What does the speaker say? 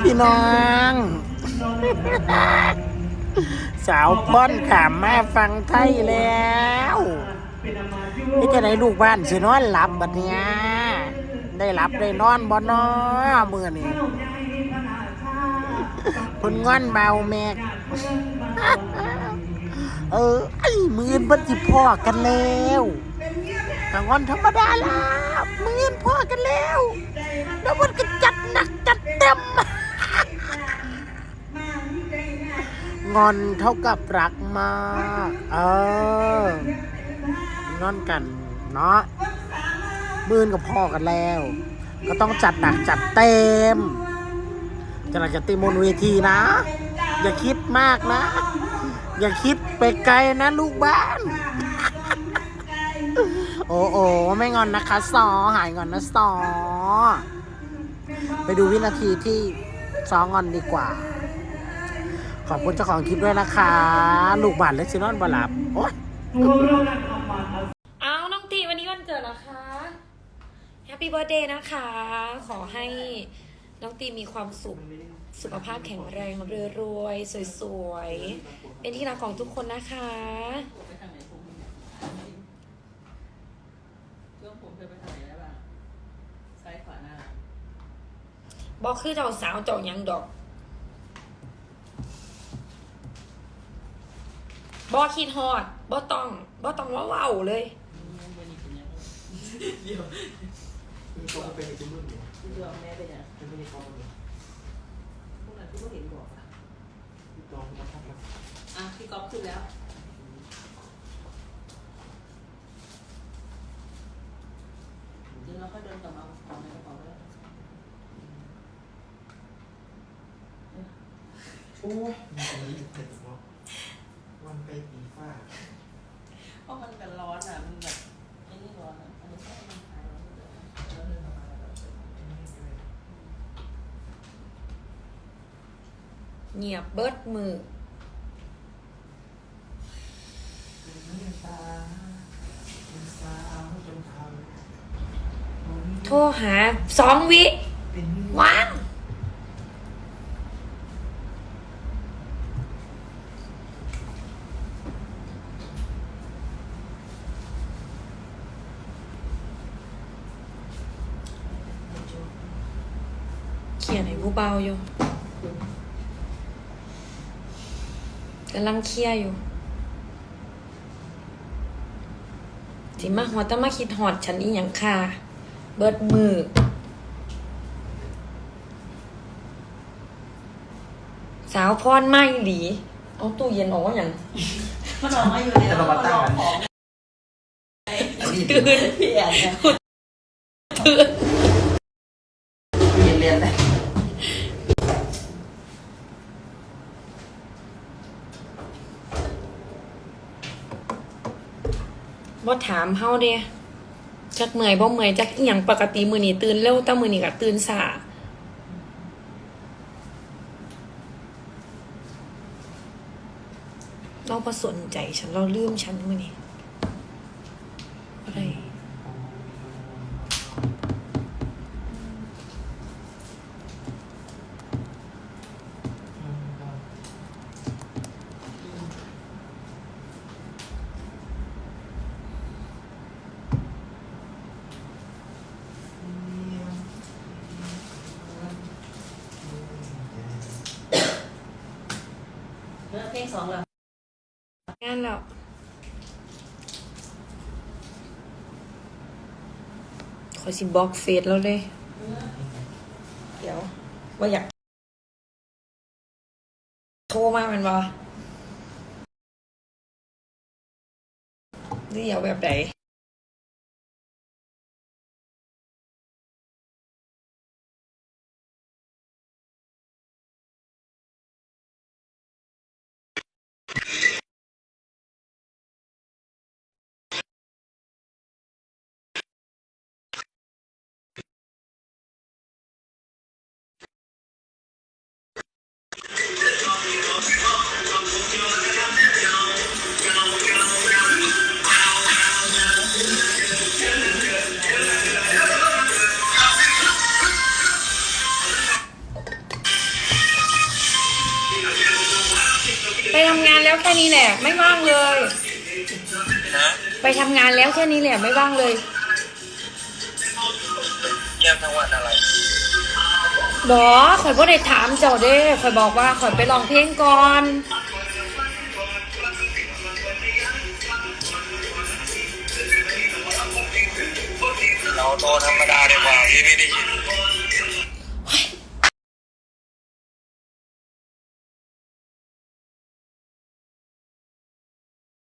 พี่น้อง สาวป้อนขามมาฟังไทยแล้วนี่จะได้ลูกบ้านสินอนหลับบัดเนี้ยได้หลับได้นอนบ่นอมือนี่คนงอนเบาแมก เออ ไอ้มือนบันจิพ่อกันแล้วกางอนธรรมดาละมือนพ่อกันแล้ว แล้วมันก็จัดหนักจัดเต็ม งอนเท่ากับรักมาก เออ งอนกัน เนาะมือนกับพ่อกันแล้ว ก็ต้องจัดหนักจัดเต็มจะหนักจัดเต็มบนเวทีนะ อย่าคิดมากนะ อย่าคิดไปไกลนะลูกบ้าน โอ้โอ้ไม่งอนนะคะซอหายงอนนะซอไปดูวินาทีที่ซองอนดีกว่า ขอบคุณเจ้าของคลิปด้วยนะคะ ลูกบ้านเล็กซินอนบหลับโอ๊ยเอาน้องตีวันนี้วันเกิดนะคะแฮปปี้เบ t ร์ a เดย์นะคะ ขอให้น้องตีมีความสุข สุขภาพแข็งแรงรวยๆ สวยๆ เป็นที่รักของทุกคนนะคะ เครื่องผมเคยไปทางไหนได้บ้างซ้ายขวาหน้า บอกคือเจ้าสาวเจ้ายังดอกบอคิดฮอดบอต้องบอต้องว่าเว้าเลยวันนี้เดี๋ยวมีตัวเป็นอีกรุ่นอยู่เดี๋ยวแม่เป็นยังเป็นม่ได้เขาเลยพวกนั้นที่ก็เห็นบอกอะที่ตัวมันทับแล้วอะพี่ก๊อฟขึ้นแล้วเดี๋ยวเราก็เดินกลับมาเอาของในกระเป๋าด้วย โอ้ยมันจะมีอยู่เจ็ดเนาะวันไปปีฟ้าเพราะมันกันร้อนอะ มันแบบไอ้นี่ร้อนอะอันนี้ก็มันคลายร้อนเลยแล้วเดินกลับมาแล้วเงียบเบิดมือตาเป็นสาวจนทโทรหาสองวิำเป็นว่าง เขียนให้ผู้เบาอยู่กำลังเคลียร์อยู่สิมาหอดต้องมาคิดหอดฉันอีหยังค่ะ เบิดมือสาวพรไม่หลี เอาตู้เย็นออกว่าอย่างมันออกมาอยู่ในเราตั้งของตื่นพี่แอนเนี่ยตื่นเรียนเรียนเลย บ่ถามเฮาเด้จักเมื่อยบ่เมื่อยจักอีหยังปกติมือนี้ตื่นเร็วแต่มือนี้ก็ตื่นสายเราประสนใจฉันเราลืมฉันมือนี้อะไร เลิกเพลงสองแล้วงานแล้วขอยสิบล็อกเฟซแล้วเลย เดี๋ยว ว่าอยาก โทรมากมันบ่นี่เอาแบบไหน แล้วแค่นี้แหละ ไม่ว่างเลย นะไปทำงานแล้วแค่นี้แหละไม่ว่างเลย เยี่ยมทั้งวันอะไรบอข่อยบ่ได้ถามเจ้าเด้ข่อยบอกว่าข่อยไปลองเพลงก่อน เราโตธรรมดาดีกว่าพี่ไม่ได้ยิน